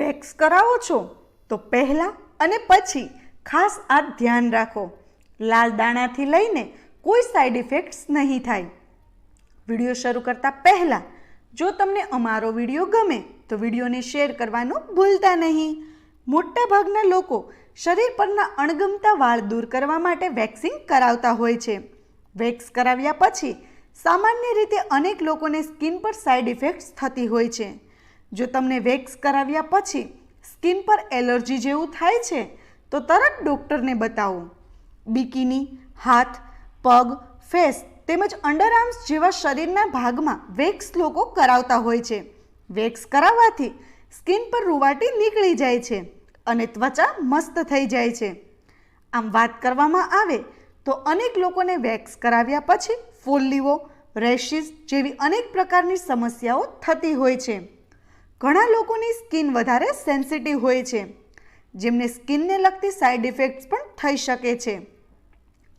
Wax કરાવો છો? તો પહેલાં અને પછી ખાસ આ ધ્યાન રાખો. લાલ દાણાથી લઈને કોઈ સાઈડ ઇફેક્ટ્સ નહીં થાય. વીડિયો શરૂ કરતાં પહેલાં જો તમને અમારો વીડિયો ગમે તો વિડીયોને શેર કરવાનું ભૂલતા નહીં. મોટાભાગના લોકો શરીર પરના અણગમતા વાળ દૂર કરવા માટે વેક્સિંગ કરાવતા હોય છે. વેક્સ કરાવ્યા પછી સામાન્ય રીતે અનેક લોકોને સ્કિન પર સાઈડ ઇફેક્ટ્સ થતી હોય છે. જો તમને વેક્સ કરાવ્યા પછી સ્કિન પર એલર્જી જેવું થાય છે, તો તરત ડૉક્ટરને બતાવો. બિકીની, હાથ, પગ, ફેસ તેમજ અંડરઆર્મ્સ જેવા શરીરના ભાગમાં વેક્સ લોકો કરાવતા હોય છે. વેક્સ કરાવવાથી સ્કિન પર રૂવાટી નીકળી જાય છે અને ત્વચા મસ્ત થઈ જાય છે. આમ વાત કરવામાં આવે તો અનેક લોકોને વેક્સ કરાવ્યા પછી ફોલ્લીઓ રેશિસ જેવી અનેક પ્રકારની સમસ્યાઓ થતી હોય છે. ઘણા લોકોની સ્કિન વધારે સેન્સિટિવ હોય છે, જેમને સ્કિનને લગતી સાઈડ ઇફેક્ટ્સ પણ થઈ શકે છે.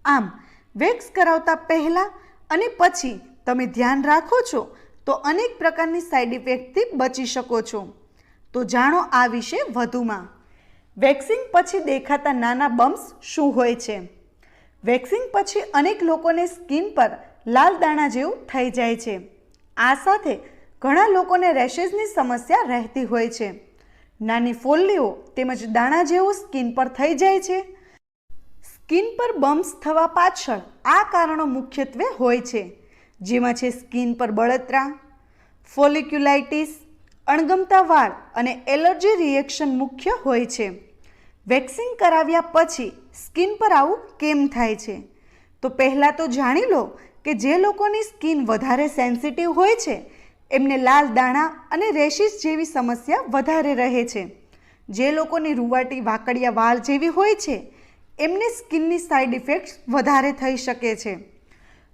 આમ, વેક્સ કરાવતા પહેલાં અને પછી તમે ધ્યાન રાખો છો તો અનેક પ્રકારની સાઈડ ઇફેક્ટથી બચી શકો છો. તો જાણો આ વિશે વધુમાં. વેક્સિંગ પછી દેખાતા નાના બમ્પ્સ શું હોય છે? વેક્સિંગ પછી અનેક લોકોને સ્કિન પર લાલ દાણા જેવું થઈ જાય છે. આ સાથે ઘણા લોકોને રેશિસની સમસ્યા રહેતી હોય છે. નાની ફોલ્લીઓ તેમજ દાણા જેવું સ્કિન પર થઈ જાય છે. સ્કિન પર બમ્પ્સ થવા પાછળ આ કારણો મુખ્યત્વે હોય છે, જેમાં છે સ્કિન પર બળતરા, ફોલિક્યુલાઇટિસ, અણગમતા વાળ અને એલર્જી રિએક્શન મુખ્ય હોય છે. વેક્સિંગ કરાવ્યા પછી સ્કિન પર આવું કેમ થાય છે? તો પહેલાં તો જાણી લો કે જે લોકોની સ્કિન વધારે સેન્સિટિવ હોય છે એમને લાલ દાણા અને રેશિસ જેવી સમસ્યા વધારે રહે છે. જે લોકોની રૂવાટી, વાકડિયા વાળ જેવી હોય છે, એમને સ્કિનની સાઈડ ઇફેક્ટ્સ વધારે થઈ શકે છે.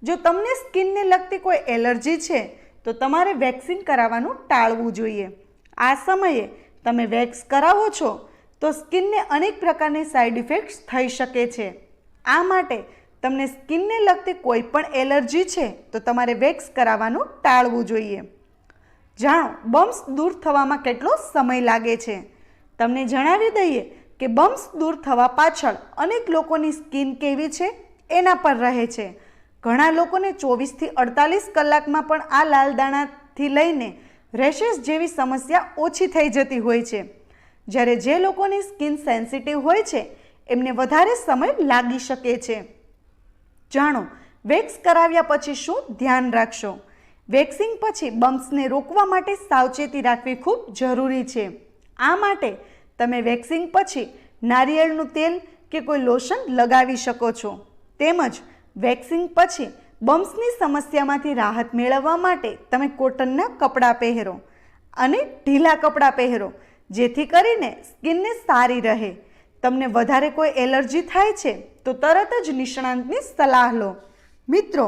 જો તમને સ્કિનને લગતી કોઈ એલર્જી છે, તો તમારે વેક્સિન કરાવવાનું ટાળવું જોઈએ. આ સમયે તમે વેક્સ કરાવો છો, તો સ્કિનને અનેક પ્રકારની સાઈડ ઇફેક્ટ્સ થઈ શકે છે. આ માટે તમને સ્કિનને લગતી કોઈ પણ એલર્જી છે, તો તમારે વેક્સ કરાવવાનું ટાળવું જોઈએ. જાણો, બમ્પ્સ દૂર થવામાં કેટલો સમય લાગે છે? તમને જણાવી દઈએ કે બમ્પ્સ દૂર થવા પાછળ અનેક લોકોની સ્કિન કેવી છે? એના પર રહે છે. ઘણા લોકોને ચોવીસથી અડતાલીસ કલાકમાં પણ આ લાલ દાણાથી લઈને રેશેસ જેવી સમસ્યા ઓછી થઈ જતી હોય છે. જ્યારે જે લોકોની સ્કિન સેન્સિટિવ હોય છે, એમને વધારે સમય લાગી શકે છે. જાણો, વેક્સ કરાવ્યા પછી શું ધ્યાન રાખશો? વેક્સિંગ પછી બમ્પ્સને રોકવા માટે સાવચેતી રાખવી ખૂબ જરૂરી છે. આ માટે તમે વેક્સિંગ પછી નારિયેળનું તેલ કે કોઈ લોશન લગાવી શકો છો. તેમજ વેક્સિંગ પછી બમ્પ્સની સમસ્યામાંથી રાહત મેળવવા માટે તમે કોટનના કપડાં પહેરો અને ઢીલા કપડાં પહેરો, જેથી કરીને સ્કિનને સારી રહે. તમને વધારે કોઈ એલર્જી થાય છે, તો તરત જ નિષ્ણાંતની સલાહ લો. મિત્રો